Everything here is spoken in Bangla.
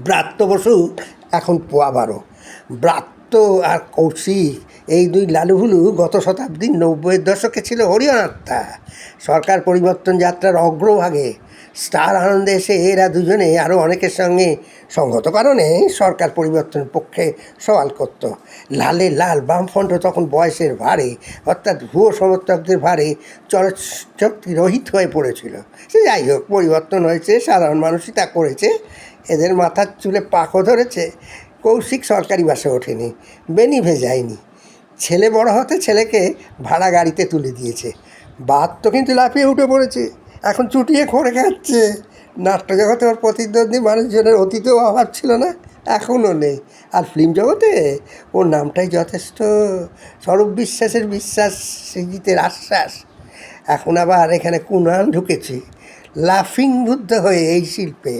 ব্রাত্য বসু এখন পোয়া বারো। ব্রাত্য আর কৌশিক, এই দুই লালুহুলু গত শতাব্দীর নব্বইয়ের দশকে ছিল হরিয়ানাত্মা সরকার পরিবর্তন যাত্রার অগ্রভাগে স্টার আনন্দে এসে এরা দুজনে আরও অনেকের সঙ্গে সঙ্গত কারণে সরকার পরিবর্তনের পক্ষে সওয়াল করত। লালে লাল বামফ্রন্ট তখন বয়সের ভারে অর্থাৎ ভুয়ো সমর্থকদের ভারে চলচ্চক্তি রহিত হয়ে পড়েছিল। সে যাই হোক, পরিবর্তন হয়েছে, সাধারণ মানুষই তা করেছে, এদের মাথার চুলে পাকও ধরেছে কৌশিক সরকারি বাসে ওঠেনি বেনি ভেজায়নি ছেলে বড় হতে ছেলেকে ভাড়া গাড়িতে তুলে দিয়েছে। বাদ তো কিন্তু লাফিয়ে উঠে পড়েছে, এখন চুটিয়ে খড়ে খাচ্ছে। নাট্যজগতে ওর প্রতিদ্বন্দ্বী মানুষজনের অতীতেও অভাব ছিল না, এখনও নেই। আর ফিল্ম জগতে ওর নামটাই যথেষ্ট, স্বরূপ বিশ্বাসের বিশ্বাস, সৃজিতের আশ্বাস। এখন আবার এখানে কুনাল ঢুকেছে, লাফিং বুদ্ধ হয়ে এই শিল্পে।